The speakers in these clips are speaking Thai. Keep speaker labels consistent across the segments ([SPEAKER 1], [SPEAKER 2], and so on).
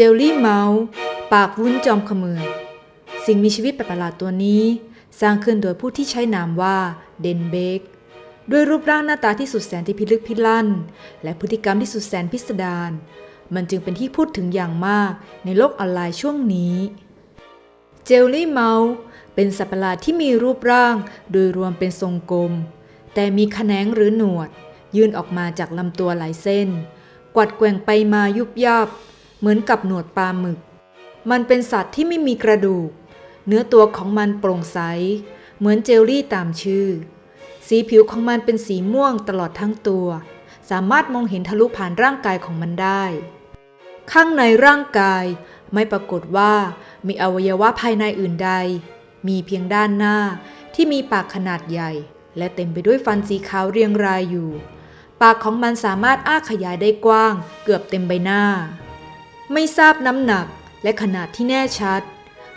[SPEAKER 1] เจลลี่เมาส์ปากวุ้นจอมขมือ สิ่งมีชีวิตแปลกประหลาดตัวนี้ สร้างขึ้นโดยผู้ที่ใช้นามว่าเดนเบกด้วยรูปร่างหน้าตาที่สุดแสนที่พิลึกพิลั่น และพฤติกรรมที่สุดแสนพิสดาร มันจึงเป็นที่พูดถึงอย่างมากในโลกออนไลน์ช่วงนี้ เจลลี่เมาส์เป็นสัตว์ประหลาดที่มีรูปร่างโดยรวมเป็นทรงกลม แต่มีแขนงหรือหนวด ยื่นออกมาจากลำตัวหลายเส้น กวัดแกว่งไปมายุบยับ เหมือนกับหนวดปลาหมึก มันเป็นสัตว์ที่ไม่มีกระดูก เนื้อตัวของมันโปร่งใส เหมือนเจลลี่ตามชื่อ สีผิวของมันเป็นสีม่วงตลอดทั้งตัว สามารถมองเห็นทะลุผ่านร่างกายของมันได้ ข้างในร่างกายไม่ปรากฏว่ามีอวัยวะภายในอื่นใด มีเพียงด้านหน้าที่มีปากขนาดใหญ่ และเต็มไปด้วยฟันสีขาวเรียงรายอยู่ ปากของมันสามารถอ้าขยายได้กว้าง เกือบเต็มใบหน้า ไม่ทราบน้ำหนักและขนาดที่แน่ชัด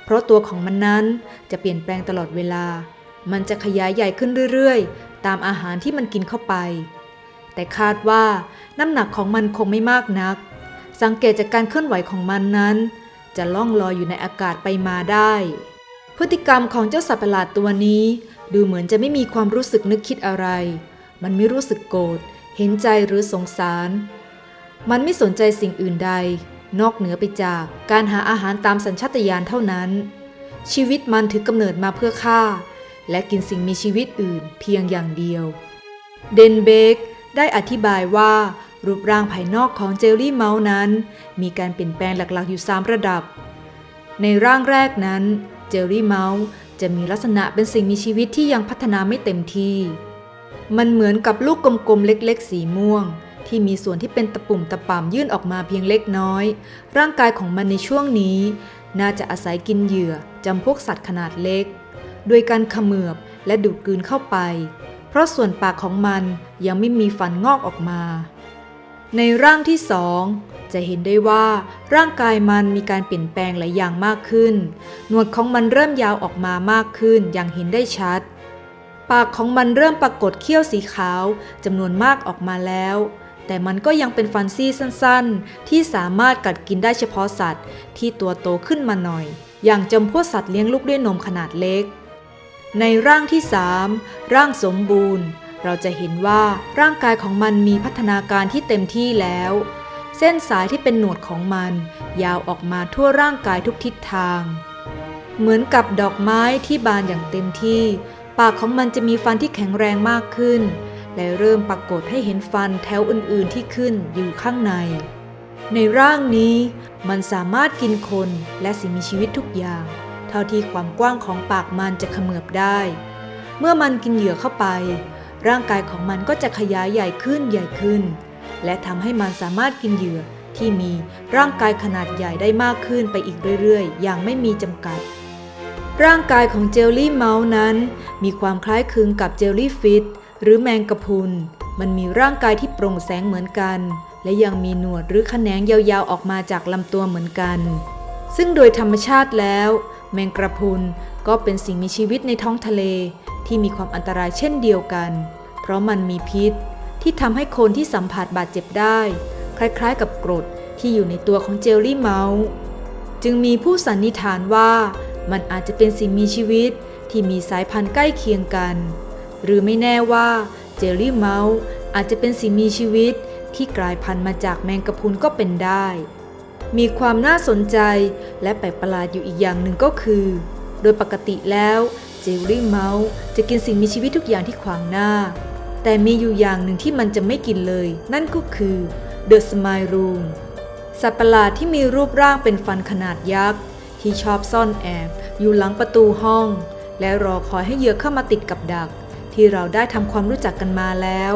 [SPEAKER 1] เพราะตัวของมันนั้นจะเปลี่ยนแปลงตลอดเวลา มันจะขยายใหญ่ขึ้นเรื่อยๆ ตามอาหารที่มันกินเข้าไป แต่คาดว่าน้ำหนักของมันคงไม่มากนัก สังเกตจากการเคลื่อนไหวของมันนั้น จะล่องลอยอยู่ในอากาศไปมาได้ พฤติกรรมของเจ้าสัตว์ประหลาดตัวนี้ ดูเหมือนจะไม่มีความรู้สึกนึกคิดอะไร มันไม่รู้สึกโกรธเห็นใจหรือสงสาร มันไม่สนใจสิ่งอื่นใด นอกเหนือไปจากการหาอาหารตามสัญชาตญาณเท่านั้น ชีวิตมันถือกำเนิดมาเพื่อฆ่า และกินสิ่งมีชีวิตอื่นเพียงอย่างเดียว เดนเบกได้อธิบายว่ารูปร่างภายนอกของเจลลี่เมาส์นั้น มีการเปลี่ยนแปลงหลักๆอยู่ 3 ระดับ ในร่างแรกนั้นเจลลี่เมาส์จะมีลักษณะเป็นสิ่งมีชีวิตที่ยังพัฒนาไม่เต็มที่ มันเหมือนกับลูกกลมๆเล็กๆ สีม่วง ที่มีส่วนที่เป็นตะปุ่มตะป่ำยื่นออกมาเพียงเล็กน้อย ร่างกายของมันในช่วงนี้ น่าจะอาศัยกินเหยื่อจำพวกสัตว์ขนาดเล็ก โดยการเขมือบและดูดกลืนเข้าไป เพราะส่วนปากของมันยังไม่มีฟันงอกออกมา ในร่างที่สองจะเห็นได้ว่าร่างกายมันมีการเปลี่ยนแปลงหลายอย่างมากขึ้น หนวดของมันเริ่มยาวออกมามากขึ้นอย่างเห็นได้ชัด ปากของมันเริ่มปรากฏเขี้ยวสีขาวจำนวนมากออกมาแล้ว แต่มันก็ยังเป็นฟันซี่สั้นๆ ที่สามารถกัดกินได้เฉพาะสัตว์ที่ตัวโตขึ้นมาหน่อย อย่างจำพวกสัตว์เลี้ยงลูกด้วยนมขนาดเล็ก ในร่างที่ 3 ร่างสมบูรณ์ เราจะเห็นว่าร่างกายของมันมีพัฒนาการที่เต็มที่แล้ว เส้นสายที่เป็นหนวดของมัน ยาวออกมาทั่วร่างกายทุกทิศทาง เหมือนกับดอกไม้ที่บานอย่างเต็มที่ ปากของมันจะมีฟันที่แข็งแรงมากขึ้น และเริ่มปรากฏให้เห็นฟันแถวอื่นๆที่ขึ้นอยู่ข้างใน ในร่างนี้มันสามารถกินคนและสิ่งมีชีวิตทุกอย่าง เท่าที่ความกว้างของปากมันจะเขมือบได้ เมื่อมันกินเหยื่อเข้าไป ร่างกายของมันก็จะขยายใหญ่ขึ้นใหญ่ขึ้น และทำให้มันสามารถกินเหยื่อที่มีร่างกายขนาดใหญ่ได้มากขึ้นไปอีกเรื่อยๆ อย่างไม่มีจำกัด ร่างกายของเจลลี่เมาส์นั้น มีความคล้ายคลึงกับเจลลี่ฟิช หรือแมงกะพุน มันมีร่างกายที่โปร่งแสงเหมือนกัน และยังมีหนวดหรือแขนงยาวๆออกมาจากลำตัวเหมือนกัน ซึ่งโดยธรรมชาติแล้ว แมงกระพุนก็เป็นสิ่งมีชีวิตในท้องทะเล ที่มีความอันตรายเช่นเดียวกัน เพราะมันมีพิษ ที่ทำให้คนที่สัมผัสบาดเจ็บได้ คล้ายๆ กับกรดที่อยู่ในตัวของเจลลี่เมาส์จึงมีผู้สันนิษฐานว่ามันอาจจะเป็นสิ่งมีชีวิตที่มีสายพันธุ์ใกล้เคียงกัน หรือไม่แน่ว่าเจลลี่เมาส์อาจจะเป็นสิ่งมีชีวิตที่กลายพันธุ์มาจากแมงกะพรุนก็เป็นได้ มีความน่าสนใจและแปลกประหลาดอยู่อีกอย่างหนึ่งก็คือ โดยปกติแล้วเจลลี่เมาส์จะกินสิ่งมีชีวิตทุกอย่างที่ขวางหน้า แต่มีอยู่อย่างหนึ่งที่มันจะไม่กินเลย นั่นก็คือ The Smile Room สัตว์ประหลาดที่มีรูปร่างเป็นฟันขนาดยักษ์ที่ชอบซ่อนแอบอยู่หลังประตูห้อง และรอคอยให้เหยื่อเข้ามาติดกับดัก ที่เราได้ทำความรู้จักกันมาแล้ว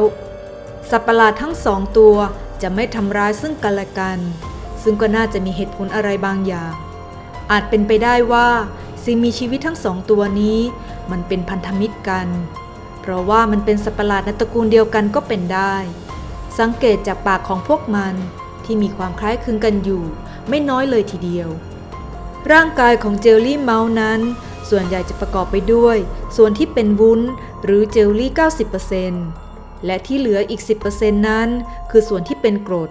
[SPEAKER 1] สัตว์ประหลาดทั้งสองตัวจะไม่ทำร้ายซึ่งกันและกัน ซึ่งก็น่าจะมีเหตุผลอะไรบางอย่าง อาจเป็นไปได้ว่าสิ่งมีชีวิตทั้งสองตัวนี้ มันเป็นพันธมิตรกัน เพราะว่ามันเป็นสัตว์ประหลาดในตระกูลเดียวกันก็เป็นได้ สังเกตจากปากของพวกมันที่มีความคล้ายคลึงกันอยู่ ไม่น้อยเลยทีเดียว ร่างกายของเจลลี่เมาส์นั้น ส่วนใหญ่จะประกอบไปด้วย ส่วนที่เป็นวุ้นหรือเจลลี่ 90%และที่เหลืออีก 10%นั้น คือส่วนที่เป็นกรด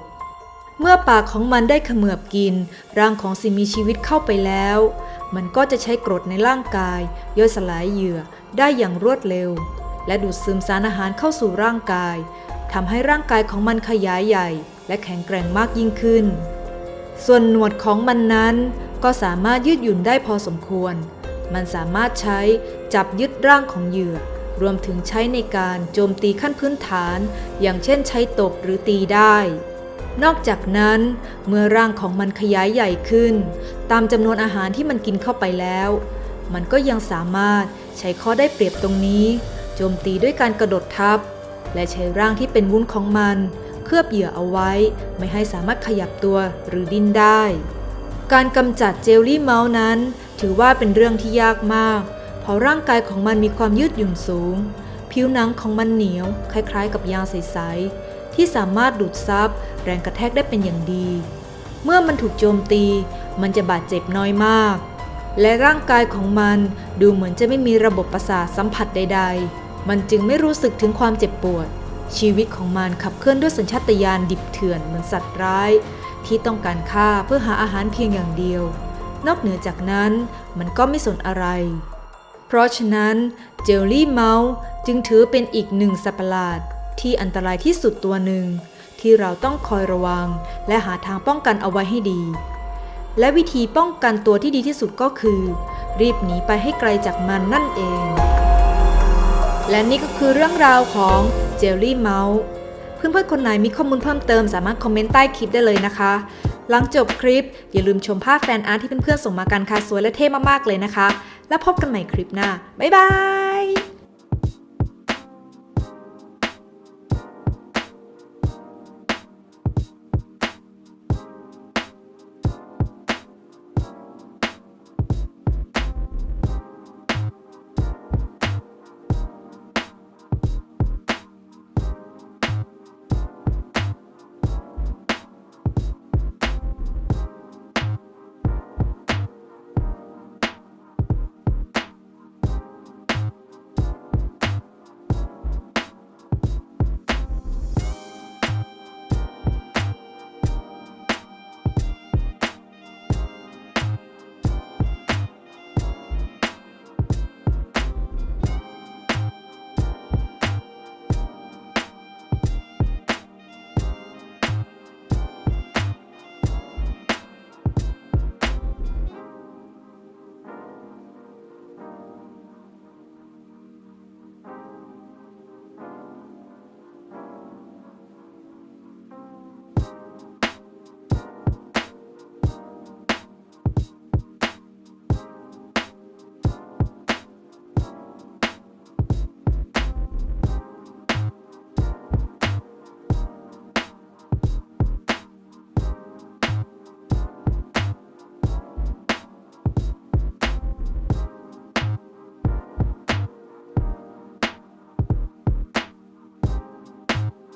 [SPEAKER 1] เมื่อปากของมันได้เขมือบกิน ร่างของสิ่งมีชีวิตเข้าไปแล้ว มันก็จะใช้กรดในร่างกาย ย่อยสลายเหยื่อได้อย่างรวดเร็ว และดูดซึมสารอาหารเข้าสู่ร่างกายทำให้ร่างกายของมันขยายใหญ่ และแข็งแกร่งมากยิ่งขึ้น ส่วนหนวดของมันนั้นก็สามารถยืดหยุ่นได้พอสมควร มันสามารถใช้จับยึดร่างของเหยื่อ รวมถึงใช้ในการโจมตีขั้นพื้นฐาน อย่างเช่นใช้ตบหรือตีได้ นอกจากนั้น เมื่อร่างของมันขยายใหญ่ขึ้น ตามจำนวนอาหารที่มันกินเข้าไปแล้ว มันก็ยังสามารถใช้ข้อได้เปรียบตรงนี้ โจมตีด้วยการกระโดดทับ และใช้ร่างที่เป็นวุ้นของมัน เคลือบเหยื่อเอาไว้ ไม่ให้สามารถขยับตัวหรือดิ้นได้การกำจัดเจลลี่เมาส์นั้น ถือว่าเป็นเรื่องที่ยากมาก เพราะร่างกายของมันมีความยืดหยุ่นสูง ผิวหนังของมันเหนียว คล้ายๆ กับยางใสๆ ที่สามารถดูดซับแรงกระแทกได้เป็นอย่างดี เมื่อมันถูกโจมตี มันจะบาดเจ็บน้อยมาก และร่างกายของมันดูเหมือนจะไม่มีระบบประสาทสัมผัสใด ๆ มันจึงไม่รู้สึกถึงความเจ็บปวด ชีวิตของมันขับเคลื่อนด้วยสัญชาตญาณดิบเถื่อนเหมือนสัตว์ร้าย ที่ต้องการฆ่าเพื่อหาอาหารเพียงอย่างเดียว นอกเหนือจากนั้นมันก็ไม่สนอะไร เพราะฉะนั้นเจลลี่เมาส์จึงถือเป็นอีกหนึ่งสัตว์ประหลาด ที่อันตรายที่สุดตัวหนึ่ง ที่เราต้องคอยระวัง และหาทางป้องกันเอาไว้ให้ดี และวิธีป้องกันตัวที่ดีที่สุดก็คือ รีบหนีไปให้ไกลจากมันนั่นเอง และนี่ก็คือเรื่องราวของเจลลี่เมาส์เพื่อนๆคนไหนมีข้อมูลเพิ่มเติมสามารถคอมเมนต์ใต้คลิปได้เลยนะคะ หลังจบคลิป อย่าลืมชมภาพแฟนอาร์ตที่เพื่อนๆส่งมากันค่ะสวยและเท่มากๆเลยนะคะ แล้วพบกันใหม่คลิปหน้า บ๊ายบาย